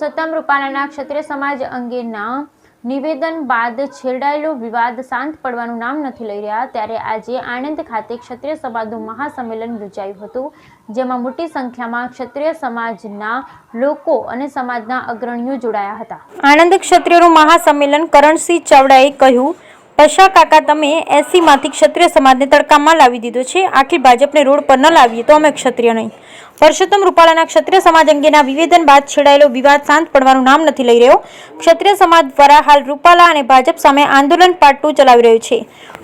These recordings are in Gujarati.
પુરુષોત્તમ રૂપાલાના ક્ષત્રિય સમાજ અંગેના નિવેદન બાદ છેડાયેલો વિવાદ શાંત પડવાનું નામ નથી લઈ રહ્યા. ત્યારે આજે આણંદ ખાતે ક્ષત્રિય સમાજનું મહાસંમેલન યોજાયું હતું, જેમાં મોટી સંખ્યામાં ક્ષત્રિય સમાજના લોકો અને સમાજના અગ્રણીઓ જોડાયા હતા. આણંદ ક્ષત્રિયનું મહાસંમેલન કરણસિંહ ચાવડાએ કહ્યું પશા કાકા, તમે એસી માંથી ક્ષત્રિય સમાજને તડકામાં લાવી દીધો છે. આખી ભાજપને રોડ પર ન લાવીએ તો અમે ક્ષત્રિય નહીં. પરસોત્તમ રૂપાલાના ક્ષત્રિય સમાજ અંગેના વિવેદન બાદ છેડાયેલો વિવાદ શાંત પડવાનું નામ નથી લઈ રહ્યો. ક્ષત્રિય સમાજ દ્વારા હાલ રૂપાલા અને ભાજપ સામે આંદોલન પાર્ટ ચલાવી રહ્યું છે.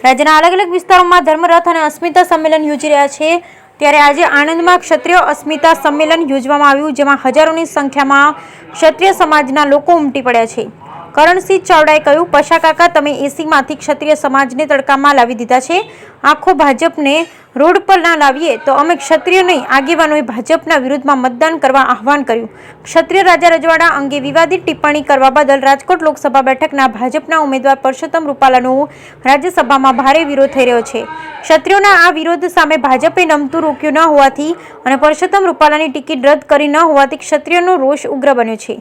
રાજ્યના અલગ અલગ વિસ્તારોમાં ધર્મરથ અને અસ્મિતા સંમેલન યોજી રહ્યા છે. ત્યારે આજે આણંદમાં ક્ષત્રિય અસ્મિતા સંમેલન યોજવામાં આવ્યું, જેમાં હજારોની સંખ્યામાં ક્ષત્રિય સમાજના લોકો ઉમટી પડ્યા છે. કરણસિંહ ચાવડાએ કહ્યું, પશા કાકા, તમે એસીમાંથી ક્ષત્રિય સમાજને તડકામાં લાવી દીધા છે. આખો ભાજપને રોડ પર ના લાવીએ તો અમે ક્ષત્રિય નહીં. આગેવાનોએ ભાજપના વિરુદ્ધમાં મતદાન કરવા આહવાન કર્યું. ક્ષત્રિય રાજા રજવાડા અંગે વિવાદિત ટિપ્પણી કરવા બદલ રાજકોટ લોકસભા બેઠકના ભાજપના ઉમેદવાર પરસોત્તમ રૂપાલાનો રાજ્યસભામાં ભારે વિરોધ થઈ રહ્યો છે. ક્ષત્રિયોના આ વિરોધ સામે ભાજપે નમતું રોક્યું ન હોવાથી અને પરસોત્તમ રૂપાલાની ટિકિટ રદ કરી ન હોવાથી ક્ષત્રિયોનો રોષ ઉગ્ર બન્યો છે.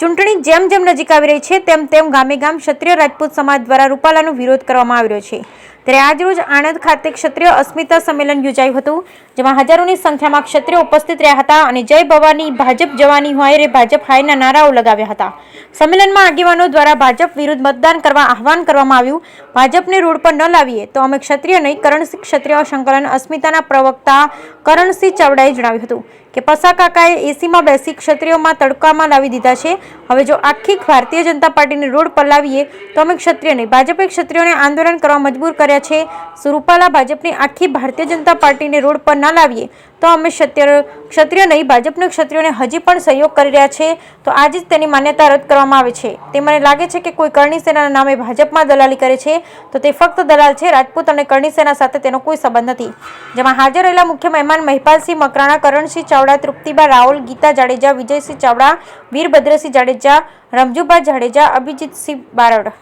ચૂંટણી જેમ જેમ નજીક આવી રહી છે, તેમ તેમ ગામે ગામ ક્ષત્રિય રાજપૂત સમાજ દ્વારા રૂપાલાનો વિરોધ કરવામાં આવી રહ્યો છે. ત્યારે આજરોજ આણંદ ખાતે ક્ષત્રિય અસ્મિતા સંમેલન યોજાયું હતું, જેમાં હજારોની સંખ્યામાં ક્ષત્રિય ઉપસ્થિત રહ્યા હતા અને જય ભવાની ભાજપ જવાની હોય રે ભાજપ હાયના નારાઓ લગાવ્યા હતા. સંમેલનમાં આગેવાનો દ્વારા ભાજપ વિરુદ્ધ મતદાન કરવા આહવાન કરવામાં આવ્યું. ભાજપને રોડ પર ન લાવીએ તો અમે ક્ષત્રિય નહીં, કરણસિંહ ક્ષત્રિય સંકલન અસ્મિતાના પ્રવક્તા કરણસિંહ ચાવડાએ જણાવ્યું હતું કે, પસા કાકાએ એસીમાં બેસી ક્ષત્રિયોમાં તડકામાં લાવી દીધા છે. હવે જો આખી ભારતીય જનતા પાર્ટીને રોડ પર લાવીએ તો અમે ક્ષત્રિય નહીં. ભાજપે ક્ષત્રિયોને આંદોલન કરવા મજબૂર કર્યા છે. શું રૂપાલા ભાજપની આખી ભારતીય જનતા પાર્ટીને રોડ પર ના લાવીએ તો અમે ક્ષત્રિય ક્ષત્રિય નહીં, ભાજપના ક્ષત્રિયોને હજી પણ સહયોગ કરી રહ્યા છે. તો આજે જ તેની માન્યતા રદ કરવામાં આવે છે. તે મને લાગે છે કે કોઈ કરણી સેનાના નામે ભાજપમાં દલાલી કરે છે. તો તે ફક્ત દલાલ છે. રાજપૂત અને કરણી સેના સાથે તેનો કોઈ સંબંધ નથી. જેમાં હાજર રહેલા મુખ્ય મહેમાન મહિપાલસિંહ મકરાણા, કરણસિંહ ચાવડા, તૃપ્તિબા રાહુલ ગીતા જાડેજા, વિજયસિંહ ચાવડા, વીરભદ્રસિંહ જાડેજા રમજુભાઈ જાડેજા, અભિજીતસિંહ બારડ.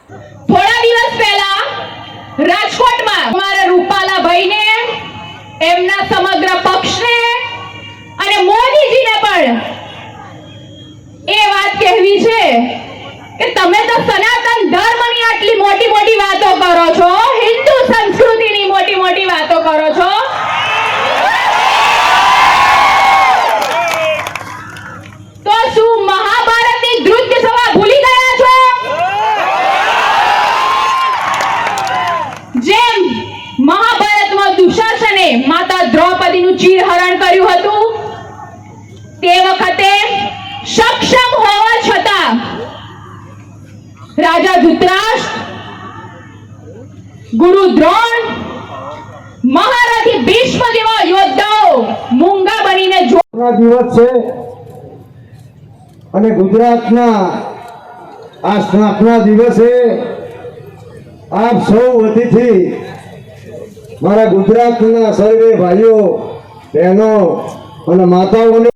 થોડા દિવસ પહેલા રાજકોટમાં અમારા રૂપાલા ભાઈને એમના સમગ્ર પક્ષને અને મોદીજીને પણ એ વાત કહેવી છે કે તમે તો સનાતન ધર્મની આટલી મોટી મોટી વાતો કરો છો, હિન્દુ સંસ્કૃતિની મોટી મોટી વાતો કરો છો વખતે સક્ષમ હોવા છતાં રાજા ધૃતરાષ્ટ્ર, ગુરુ દ્રોણ, મહારાથી ભીષ્મ જેવા યોદ્ધાઓ મૂંગા બનીને જો દિવસ છે અને ગુજરાતના આ સ્થાપના દિવસે આપ સૌ અતિથિ, મારા ગુજરાતના સર્વે ભાઈઓ, બહેનો અને માતાઓને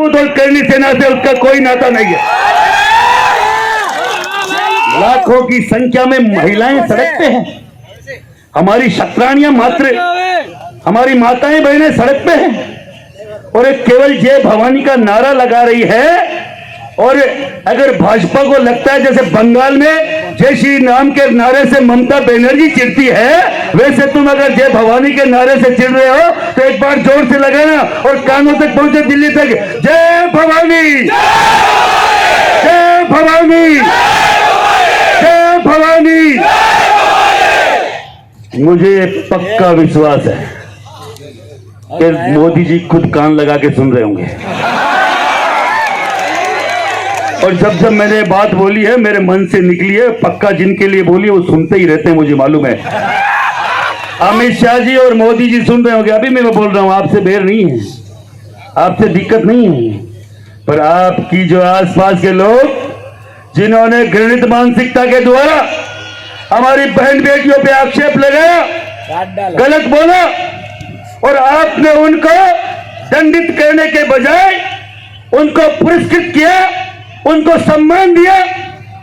राजपूत और करनी सेना से उसका कोई नाता नहीं है। लाखों की संख्या में महिलाएँ सड़क पे हैं। हमारी शत्राणियाँ मात्र, हमारी माताएँ बहनें सड़क पे हैं। और एक केवल जय भवानी का नारा लगा रही है और अगर भाजपा को लगता है जैसे बंगाल में जय श्री राम के नारे से ममता बनर्जी चिढ़ती है, वैसे तुम अगर जय भवानी के नारे से चिढ़ रहे हो तो एक बार ज़ोर से लगाना और कानों तक पहुँचे दिल्ली तक। जय भवानी! जय भवानी! जय भवानी! मुझे पक्का विश्वास है कि मोदी जी खुद कान लगा के सुन रहे होंगे। और जब जब मैंने बात बोली है, मेरे मन से निकली है, पक्का जिनके लिए बोली है, वो सुनते ही रहते हैं, मुझे मालूम है। अमित शाह जी और मोदी जी सुन रहे होंगे, अभी मैं बोल रहा हूँ, आपसे बेर नहीं है। आपसे दिक्कत नहीं है। पर आपकी जो आसपास के लोग, जिन्होंने घृणित मानसिकता के द्वारा हमारी बहन बेटियों पे आक्षेप लगाया, गलत बोला, और आपने उनको दंडित करने के बजाय उनको पुरस्कृत किया उनको सम्मान दिया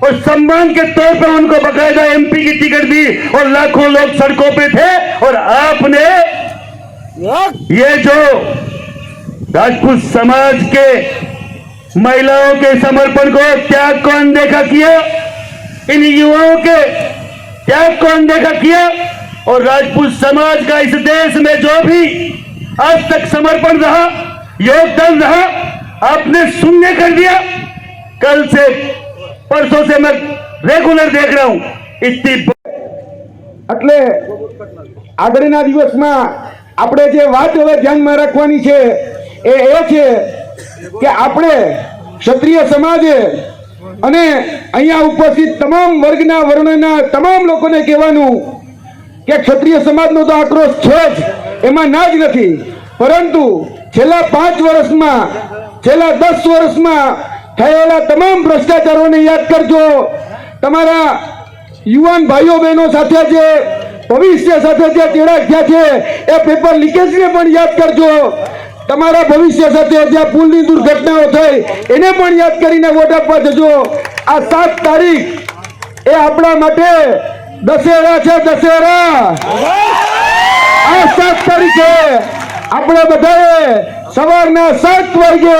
और सम्मान के तौर पर उनको बकायदा एमपी की टिकट दी और लाखों लोग सड़कों पे थे और आपने ये जो राजपूत समाज के महिलाओं के समर्पण को त्याग कौन देखा किया? इन युवाओं के त्याग कौन देखा किया? और राजपूत समाज का इस देश में जो भी आज तक समर्पण रहा, योगदान रहा, आपने शून्य कर दिया। कल से परसों से मैं रेगुलर देख रहा हूं इतनी એટલે આગળના દિવસમાં આપણે જે વાત હવે ધ્યાનમાં રાખવાની છે એ એ છે કે આપણે ક્ષત્રિય સમાજે અને અહીંયા ઉપસ્થિત તમામ વર્ગના વર્ણના તમામ લોકોને કહેવાનું કે ક્ષત્રિય સમાજનો તો આક્રોશ છે જ એમાં ના જ નથી પરંતુ છેલ્લા પાંચ વર્ષમાં છેલ્લા દસ વર્ષમાં થયેલા તમામ ભ્રષ્ટાચારોને યાદ કરજો. તમારા યુવાન ભાઈઓ બહેનો સાથે જે ભવિષ્ય સાથે જે ચેડા થયા છે, એ પેપર લીકેજને પણ યાદ કરજો. તમારા ભવિષ્ય સાથે જ્યાં પુલની દુર્ઘટનાઓ થઈ, એને પણ યાદ કરીને વોટ આપવા જજો. આ સાત તારીખ એ આપણા માટે દશેરા છે, દશેરા. આ સાત તારીખે આપણે બધાએ સવારના સાત વાગે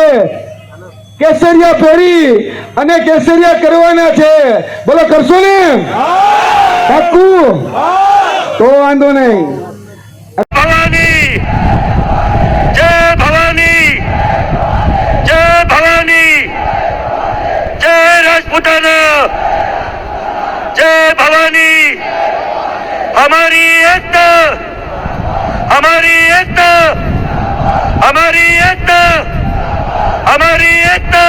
કેસરિયા પહેરી અને કેસરિયા કરવાના છે. બોલો કરશો ને? પાક્કું? તો વાંધો નહીં. ભવાની! જય ભવાની! જય ભવાની! જય રાજપૂતાના! જય ભવાની! અમારી એક અમારી એક અમારી એકતા हमारी एकता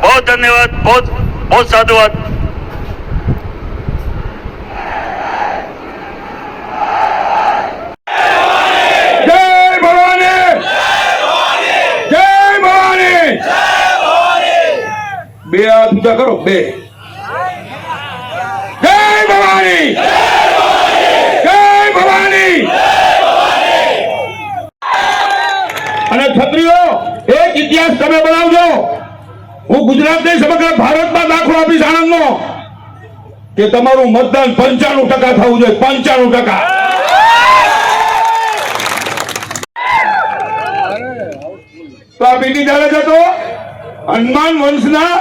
बहुत धन्यवाद बहुत बहुत साधुवाद જય ભવાની જય ભવાની બે હાથ ઊંચા કરો બે જય ભવાની જય ભવાની અને ક્ષત્રિયો એક ઇતિહાસ તમે બનાવજો. હું ગુજરાત નહીં સમગ્ર ભારતમાં દાખલો આપીશ આણંદનો. કે તમારું મતદાન પંચાણું ટકા થવું જોઈએ, પંચાણું ટકા. તો આ બીજી ચાલે જતો. હનુમાન વંશના